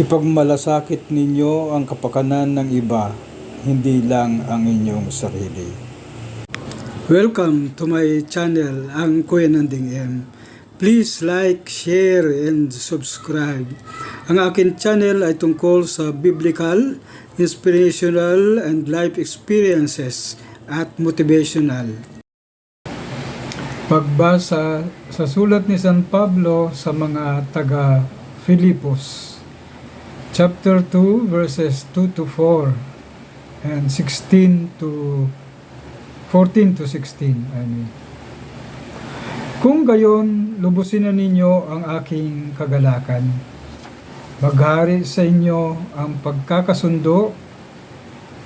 Ipagmalasakit ninyo ang kapakanan ng iba, hindi lang ang inyong sarili. Welcome to my channel, ang Kuya Nanding M. Please like, share, and subscribe. Ang akin channel ay tungkol sa biblical, inspirational, and life experiences at motivational. Pagbasa sa sulat ni San Pablo sa mga taga Filipos, chapter 2, verses 2 to 4, and 16 to 14 to 16. I mean. Kung gayon, lubusin na ninyo ang aking kagalakan. Maghari sa inyo ang pagkakasundo.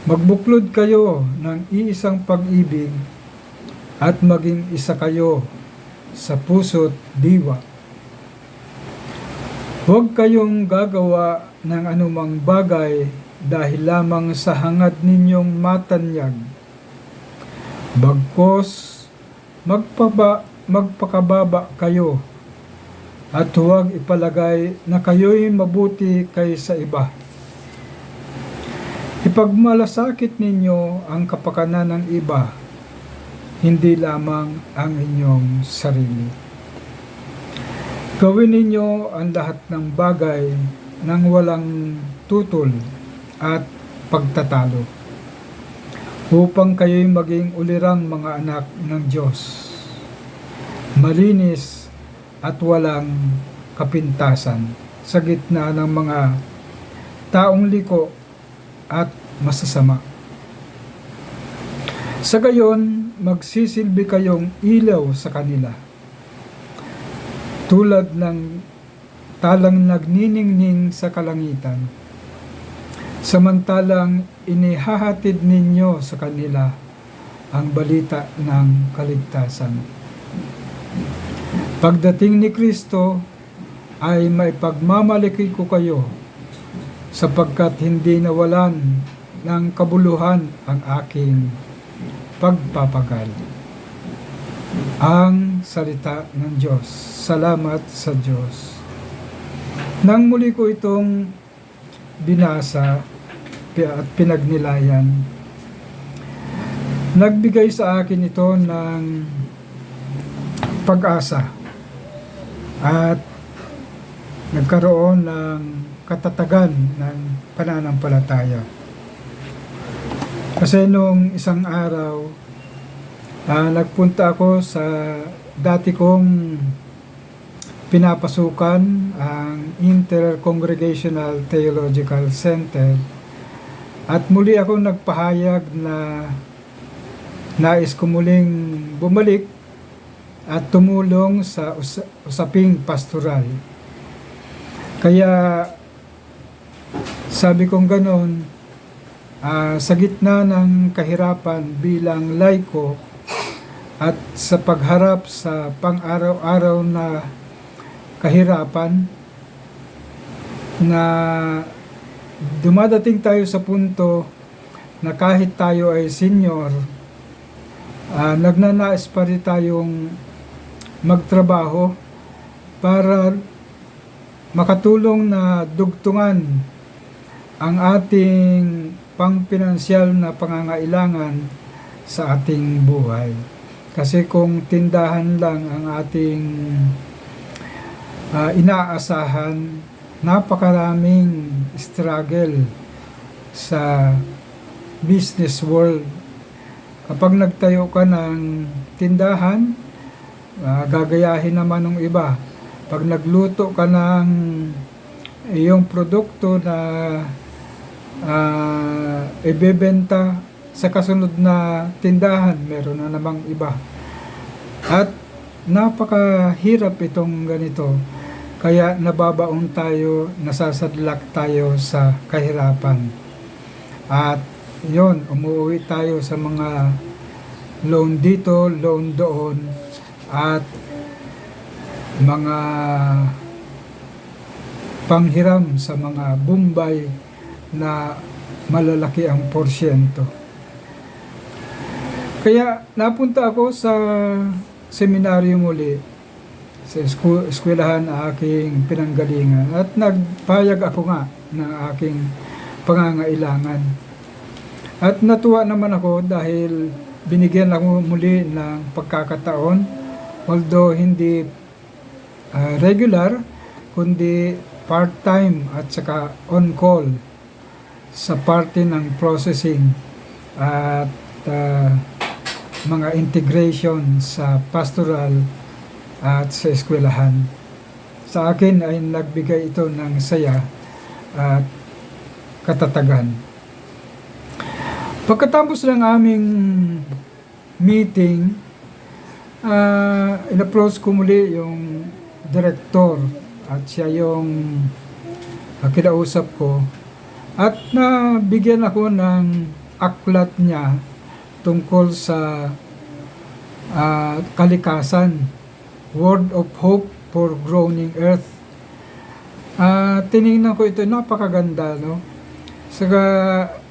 Magbuklod kayo ng iisang pag-ibig at maging isa kayo sa puso't diwa. Huwag kayong gagawa ng anumang bagay dahil lamang sa hangad ninyong matanyag. Bagkos, magpaba, magpakababa kayo at huwag ipalagay na kayo'y mabuti kaysa iba. Ipagmalasakit ninyo ang kapakanan ng iba, hindi lamang ang inyong sarili. Gawin ninyo ang lahat ng bagay nang walang tutol at pagtatalo upang kayo'y maging ulirang mga anak ng Diyos. Malinis at walang kapintasan sa gitna ng mga taong liko at masasama. Sa gayon, magsisilbi kayong ilaw sa kanila. Tulad ng talang nagniningning sa kalangitan. Samantalang inihahatid ninyo sa kanila ang balita ng kaligtasan. Pagdating ni Kristo ay maipagmamalaki ko kayo sapagkat hindi nawalan ng kabuluhan ang aking pagpapagal. Ang salita ng Diyos. Salamat sa Diyos. Nang muli ko itong binasa at pinagnilayan, nagbigay sa akin ito ng pag-asa at nagkaroon ng katatagan ng pananampalataya. Kasi nung isang araw, ah, nagpunta ako sa dati kong pinapasukan ang Intercongregational Theological Center at muli ako nagpahayag na nais ko muling bumalik at tumulong sa us- usaping pastoral. Kaya sabi kong ganon, ah, sa gitna ng kahirapan bilang laiko at sa pagharap sa pang-araw-araw na kahirapan na dumadating tayo sa punto na kahit tayo ay senior, ah, nagnanais pa rin tayong magtrabaho para makatulong na dugtungan ang ating pangpinansyal na pangangailangan sa ating buhay. Kasi kung tindahan lang ang ating ah, inaasahan, napakaraming struggle sa business world. Kapag nagtayo ka ng tindahan, ah, gagayahin naman ng iba. Pag nagluto ka ng iyong produkto na ah, ibebenta sa kasunod na tindahan, meron na namang iba. At napakahirap itong ganito. Kaya nababaon tayo, nasasadlak tayo sa kahirapan. At yon umuwi tayo sa mga loan dito, loan doon, at mga panghiram sa mga bumbay na malalaki ang porsyento. Kaya napunta ako sa seminaryo muli sa esku- eskwelahan na aking pinanggalingan at nagpayag ako nga ng aking pangangailangan. At natuwa naman ako dahil binigyan ako muli ng pagkakataon although hindi ah, regular kundi part-time at saka on-call sa parte ng processing at ah, mga integration sa pastoral at sa eskwelahan. Sa akin ay nagbigay ito ng saya at katatagan. Pagkatapos ng aming meeting, ah in-approach ko muli yung director at siya yung uh, kinausap ko at nabigyan ako ng aklat niya tungkol sa ah, kalikasan Word of Hope for Groaning Earth Ah, tiningnan ko ito napakaganda no saka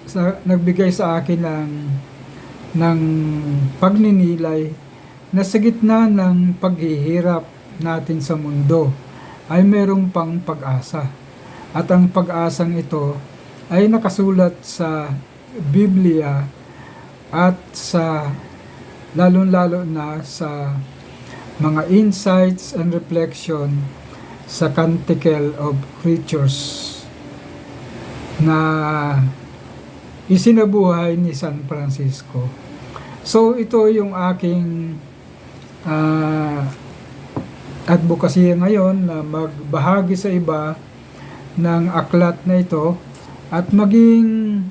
sa, nagbigay sa akin ng ng pagninilay na sa gitna ng paghihirap natin sa mundo ay merong pang pag-asa. At ang pag-asang ito ay nakasulat sa Biblia at sa lalong-lalo na sa mga insights and reflection sa Canticle of Creatures na isinabuhay ni San Francisco. So ito yung aking ah advocacy ngayon na magbahagi sa iba ng aklat na ito at maging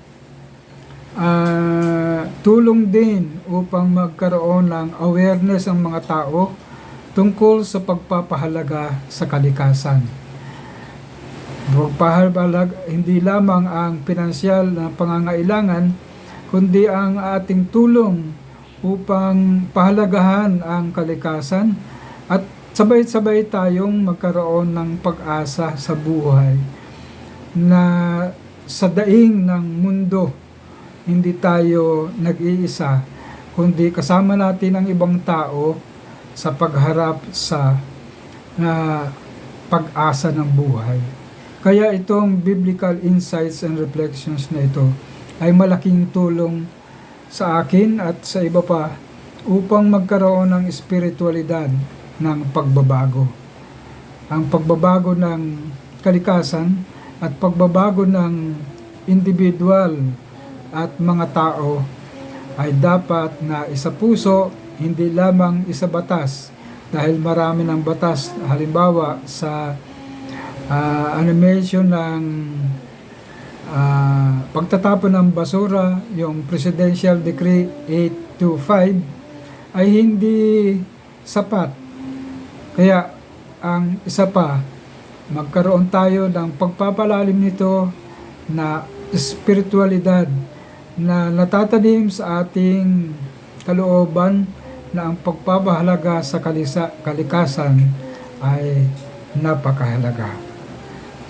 tulong din upang magkaroon ng awareness ang mga tao tungkol sa pagpapahalaga sa kalikasan. Pagpapahalaga hindi lamang ang pinansyal na pangangailangan kundi ang ating tulong upang pahalagahan ang kalikasan at sabay-sabay tayong magkaroon ng pag-asa sa buhay na sa daing ng mundo hindi tayo nag-iisa kundi kasama natin ang ibang tao sa pagharap sa na pag-asa ng buhay. Kaya itong biblical insights and reflections na ito ay malaking tulong sa akin at sa iba pa upang magkaroon ng espiritualidad ng pagbabago. Ang pagbabago ng kalikasan at pagbabago ng individual at mga tao ay dapat na isa puso, hindi lamang isa batas. Dahil marami ng batas, halimbawa sa ah, animation ng ah, pagtatapon ng basura, yung Presidential Decree 825 ay hindi sapat. Kaya ang isa pa, magkaroon tayo ng pagpapalalim nito na espiritualidad na natatanim sa ating kalooban na ang pagpapahalaga sa kalisa, kalikasan ay napakahalaga.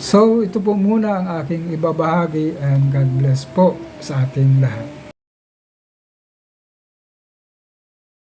So, ito po muna ang aking ibabahagi and God bless po sa ating lahat.